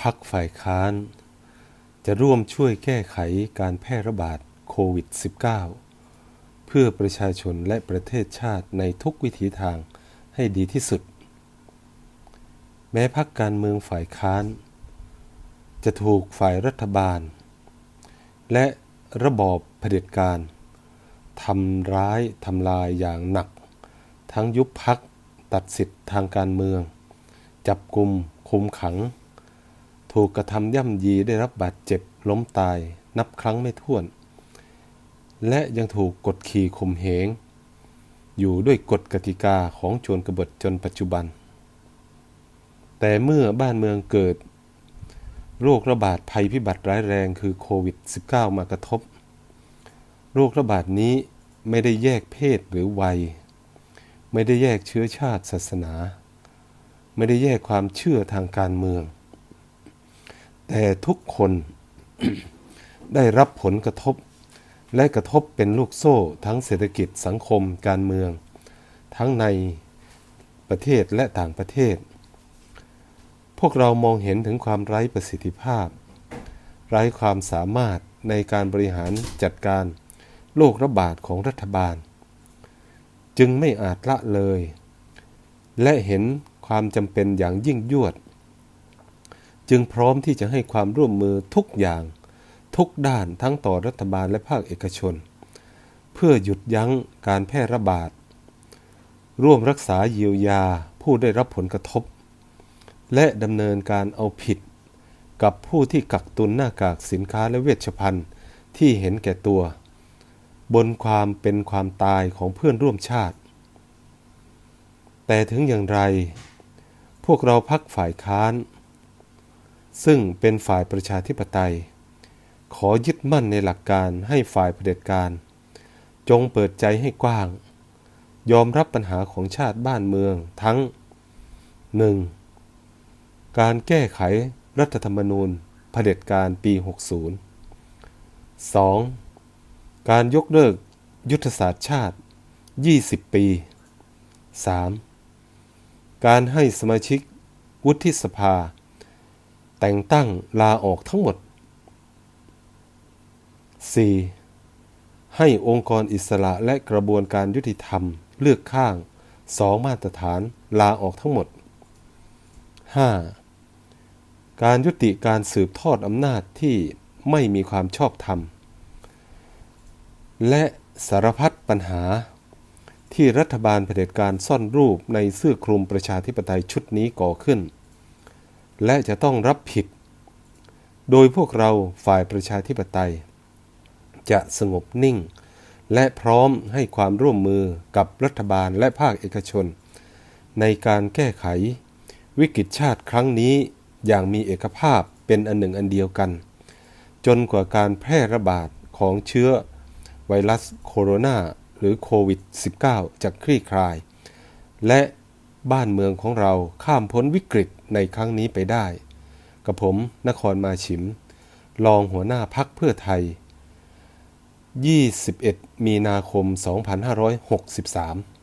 พักฝ่ายค้าน จะร่วมช่วยแก้ไขการแพร่ระบาดโควิด -19 เพื่อประชาชนและประเทศชาติในทุกวิถีทางให้ดีที่สุด แม้พักการเมืองฝ่ายค้าน จะถูกฝ่ายรัฐบาล และระบอบเผด็จการทำร้ายทำลายอย่างหนัก ทั้งยุบพักตัดสิทธิ์ทางการเมือง จับกลุ่มคุมขัง ถูกกระทำย่ำยีได้รับบาดเจ็บล้มตายนับครั้งไม่ถ้วน และยังถูกกดขี่ข่มเหง อยู่ด้วยกฎกติกาของโจรกบฏจนปัจจุบัน แต่เมื่อบ้านเมืองเกิด โรคระบาดภัยพิบัติร้ายแรงคือโควิด -19 มากระทบ โรคระบาดนี้ไม่ได้แยกเพศหรือวัย ไม่ได้แยกเชื้อชาติศาสนา ไม่ได้แยกความเชื่อทางการเมือง แต่ทุกคนได้รับผลกระทบ และกระทบเป็นลูกโซ่ทั้งเศรษฐกิจสังคมการเมือง ทั้งในประเทศและต่างประเทศ พวกเรามองเห็นถึงความไร้ประสิทธิภาพ ไร้ความสามารถในการบริหารจัดการโรคระบาดของรัฐบาล จึงไม่อาจละเลย และเห็นความจำเป็นอย่างยิ่งยวด จึงพร้อมที่จะให้ความร่วมมือทุกอย่าง ทุกด้านทั้งต่อรัฐบาลและภาคเอกชน เพื่อหยุดยั้งการแพร่ระบาด ร่วมรักษาเยียวยาผู้ได้รับผลกระทบ และดำเนินการเอาผิด กับผู้ที่กักตุนหน้ากากสินค้าและเวชภัณฑ์ที่เห็นแก่ตัว บนความเป็นความตายของเพื่อนร่วมชาติ แต่ถึงอย่างไร พวกเราพักฝ่ายค้าน ซึ่งเป็นฝ่ายประชาธิปไตย ขอยึดมั่นในหลักการให้ฝ่ายเผด็จการ จงเปิดใจให้กว้าง ยอมรับปัญหาของชาติบ้านเมืองทั้ง 1. การแก้ไขรัฐธรรมนูญเผด็จการปี 60 2. การยกเลิกยุทธศาสตร์ชาติ 20 ปี 3. การให้สมาชิกวุฒิสภา แต่งตั้งลาออกทั้งหมด 4. ให้องค์กรอิสระและกระบวนการยุติธรรมเลือกข้างสองมาตรฐานลาออกทั้งหมด 5. การยุติการสืบทอดอำนาจที่ไม่มีความชอบธรรม และสารพัดปัญหาที่รัฐบาลเผด็จการซ่อนรูปในเสื้อคลุมประชาธิปไตยชุดนี้ก่อขึ้น และจะต้องรับผิด โดยพวกเราฝ่ายประชาธิปไตย จะสงบนิ่ง และพร้อมให้ความร่วมมือกับรัฐบาลและภาคเอกชน ในการแก้ไข วิกฤตชาติครั้งนี้อย่างมีเอกภาพเป็นอันหนึ่งอันเดียวกัน จนกว่าการแพร่ระบาดของเชื้อไวรัสโคโรนาหรือโควิด -19 จะคลี่คลาย และ บ้านเมืองของเราข้ามพ้นวิกฤตในครั้งนี้ไปได้ กับผมนครมาชิม รองหัวหน้าพักเพื่อไทย 21 มีนาคม 2563